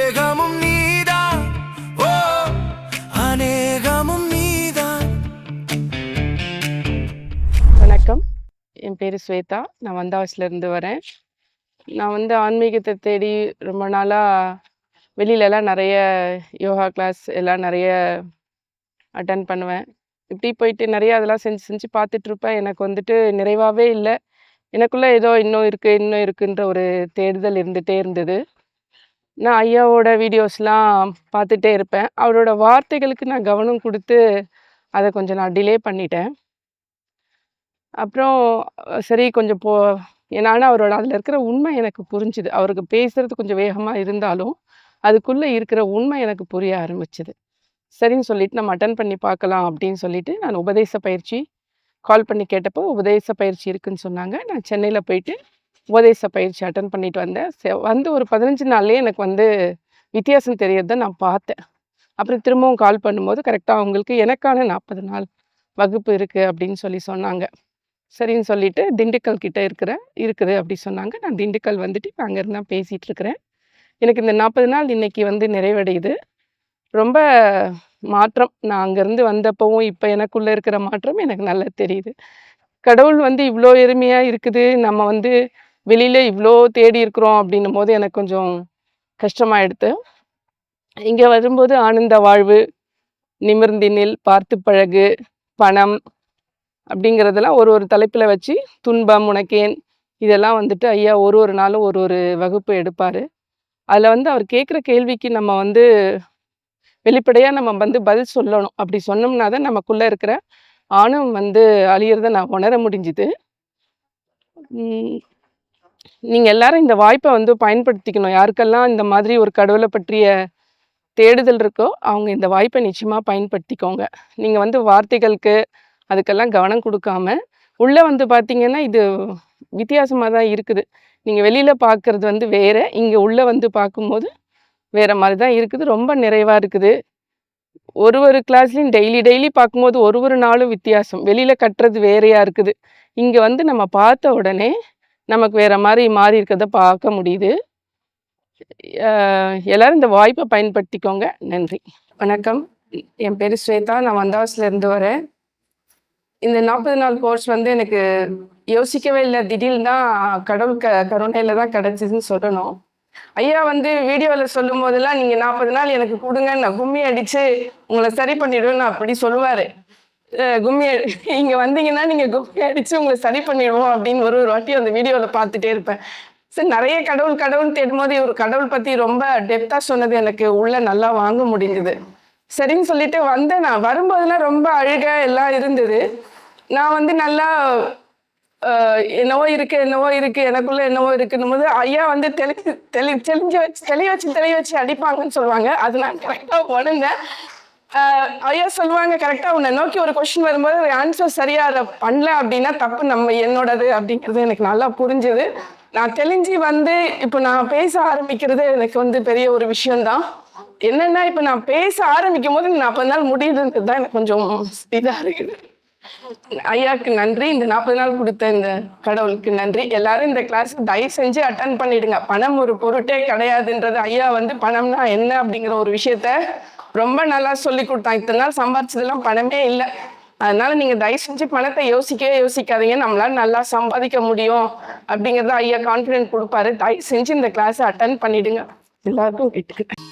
ஏகமும் நீதான். ஓ அநேகமும் நீதான். வணக்கம். என் பேர் ஸ்வேதா. நான் வந்தாவசில இருந்து வரேன். நான் வந்து ஆன்மீகத்தை தேடி ரொம்ப நாளாக வெளியிலலாம் நிறைய யோகா கிளாஸ் எல்லாம் நிறைய அட்டன் பண்ணுவேன். இப்படி போயிட்டு நிறைய அதெல்லாம் செஞ்சு செஞ்சு பார்த்துட்ருப்பேன் எனக்கு வந்துட்டு நிறைவாகவே இல்லை. எனக்குள்ளே ஏதோ இன்னும் இருக்குது இன்னும் இருக்குன்ற ஒரு தேடுதல் இருந்துகிட்டே இருந்தது. நான் ஐயாவோட வீடியோஸ்லாம் பார்த்துட்டே இருப்பேன். அவரோட வார்த்தைகளுக்கு நான் கவனம் கொடுத்து அதை கொஞ்சம் நான் டிலே பண்ணிட்டேன். அப்புறம் சரி கொஞ்சம் போ ஏன்னா அவரோட அதில் இருக்கிற உண்மை எனக்கு புரிஞ்சுது. அவருக்கு பேசுகிறது கொஞ்சம் வேகமாக இருந்தாலும் அதுக்குள்ளே இருக்கிற உண்மை எனக்கு புரிய ஆரம்பிச்சுது. சரின்னு சொல்லிட்டு நம்ம அட்டன் பண்ணி பார்க்கலாம் அப்படின்னு சொல்லிட்டு நான் உபதேச பயிற்சி கால் பண்ணி கேட்டப்போ உபதேச பயிற்சி இருக்குன்னு சொன்னாங்க. நான் சென்னையில் போயிட்டு உபதேச பயிற்சி அட்டன் பண்ணிட்டு வந்தேன். வந்து ஒரு பதினஞ்சு நாள்லேயே எனக்கு வந்து வித்தியாசம் தெரியறதை நான் பார்த்தேன். அப்புறம் திரும்பவும் கால் பண்ணும்போது கரெக்டாக அவங்களுக்கு எனக்கான நாற்பது நாள் வகுப்பு இருக்குது அப்படின்னு சொல்லி சொன்னாங்க. சரின்னு சொல்லிட்டு திண்டுக்கல் கிட்டே இருக்கிற இருக்குது அப்படி சொன்னாங்க. நான் திண்டுக்கல் வந்துட்டு இப்போ அங்கேருந்து தான் பேசிகிட்டு இருக்கிறேன். எனக்கு இந்த நாற்பது நாள் இன்னைக்கு வந்து நிறைவடையுது. ரொம்ப மாற்றம். நான் அங்கேருந்து வந்தப்பவும் இப்போ எனக்குள்ளே இருக்கிற மாற்றம் எனக்கு நல்லா தெரியுது. கடவுள் வந்து இவ்வளோ எளிமையாக இருக்குது. நம்ம வந்து வெளியில் இவ்வளோ தேடி இருக்கிறோம் அப்படின்னும் போது எனக்கு கொஞ்சம் கஷ்டமாயிடுது இங்கே வரும்போது ஆனந்த வாழ்வு நிமிர்ந்தினில் பார்த்து பழகு பணம் அப்படிங்கிறதெல்லாம் ஒரு ஒரு தலைப்பில் வச்சு துன்பம் உனக்கேன் இதெல்லாம் வந்துட்டு ஐயா ஒரு ஒரு நாளும் ஒரு ஒரு வகுப்பு எடுப்பார். அதில் வந்து அவர் கேட்குற கேள்விக்கு நம்ம வந்து வெளிப்படையாக நம்ம வந்து பதில் சொல்லணும். அப்படி சொன்னோம்னா தான் நமக்குள்ளே இருக்கிற ஆணவம் வந்து அழியிறத நான் உணர முடிஞ்சுது. நீங்கள் எல்லாரும் இந்த வாய்ப்பை வந்து பயன்படுத்திக்கணும். யாருக்கெல்லாம் இந்த மாதிரி ஒரு கடவுளை பற்றிய தேடுதல் இருக்கோ அவங்க இந்த வாய்ப்பை நிச்சயமாக பயன்படுத்திக்கோங்க. நீங்கள் வந்து வார்த்தைகளுக்கு அதுக்கெல்லாம் கவனம் கொடுக்காம உள்ளே வந்து பார்த்தீங்கன்னா இது வித்தியாசமாக தான் இருக்குது. நீங்கள் வெளியில் பார்க்குறது வந்து வேறு இங்கே உள்ளே வந்து பார்க்கும்போது வேறு மாதிரி தான் இருக்குது. ரொம்ப நிறைவாக இருக்குது. ஒரு ஒரு கிளாஸ்லையும் டெய்லி டெய்லி பார்க்கும்போது ஒரு ஒரு நாளும் வித்தியாசம். வெளியில் கட்டுறது வேறையாக இருக்குது. இங்கே வந்து நம்ம பார்த்த உடனே நமக்கு வேறு மாதிரி மாறி இருக்கிறத பார்க்க முடியுது. எல்லோரும் இந்த வாய்ப்பை பயன்படுத்திக்கோங்க. நன்றி. வணக்கம். என் பேர் ஸ்வேதா. நான் வந்தாவசில இருந்து வரேன். இந்த நாற்பது நாள் கோர்ஸ் வந்து எனக்கு யோசிக்கவே இல்லை. திடீர்னு தான் கடவுள் க கருணையில் தான் கிடச்சிதுன்னு சொல்லணும். ஐயா வந்து வீடியோவில் சொல்லும் போதெல்லாம் நீங்கள் நாற்பது நாள் எனக்கு கொடுங்க நான் கும்மி அடித்து உங்களை சரி பண்ணிவிடுவேன் நான் அப்படி சொல்லுவார். கும்மி அடி இங்கே வந்தீங்கன்னா நீங்கள் கும்மி அடித்து உங்களை சரி பண்ணிடுவோம் அப்படின்னு ஒரு ஒரு வாட்டி அந்த வீடியோவில் பார்த்துட்டே இருப்பேன். சரி நிறைய கடவுள் கடவுள் தேடும் போது இவர் கடவுள் பற்றி ரொம்ப டெப்த்தாக சொன்னது எனக்கு உள்ள நல்லா வாங்க முடிஞ்சுது. சரின்னு சொல்லிட்டு வந்தேன் நான். வரும்போதெல்லாம் ரொம்ப அழுக எல்லாம் இருந்தது. நான் வந்து நல்லா என்னவோ இருக்கு என்னவோ இருக்கு எனக்குள்ள என்னவோ இருக்குன்னும் போது ஐயா வந்து தெளி தெளி தெளிஞ்சு வச்சு தெளி வச்சு தெளி வச்சு அடிப்பாங்கன்னு சொல்லுவாங்க. அது நான் கரெக்டாக உணர்ந்தேன். ஐயா சொல்லுவாங்க கரெக்டாக உன்னை நோக்கி ஒரு கொஸ்டின் வரும்போது ஆன்சர் சரியா அதை பண்ணல அப்படின்னா தப்பு நம்ம என்னோடது அப்படிங்கிறது எனக்கு நல்லா புரிஞ்சுது. நான் தெளிஞ்சு வந்து இப்போ நான் பேச ஆரம்பிக்கிறது எனக்கு வந்து பெரிய ஒரு விஷயம்தான். என்னன்னா இப்போ நான் பேச ஆரம்பிக்கும் போது நாற்பது நாள் முடியுதுன்றது தான் எனக்கு கொஞ்சம் இதாக இருக்குது. ஐயாவுக்கு நன்றி இந்த நாற்பது நாள் கொடுத்த இந்த கடவுளுக்கு நன்றி. எல்லாரும் இந்த கிளாஸ் தயவு செஞ்சு அட்டன் பண்ணிடுங்க. பணம் ஒரு பொருட்டே கிடையாதுன்றது ஐயா வந்து பணம்னா என்ன அப்படிங்கிற ஒரு விஷயத்த ரொம்ப நல்லா சொல்லி கொடுத்தான். இத்தனை நாள் சம்பாரிச்சதெல்லாம் பணமே இல்லை. அதனால நீங்க தயவு செஞ்சு பணத்தை யோசிக்கவே யோசிக்காதீங்க. நம்மளால நல்லா சம்பாதிக்க முடியும் அப்படிங்கறத ஐயா கான்ஃபிடென்ட் கொடுப்பாரு. தயவு செஞ்சு இந்த கிளாஸ் அட்டன் பண்ணிடுங்க. எல்லாருக்கும் கேட்டுக்கிட்டேன்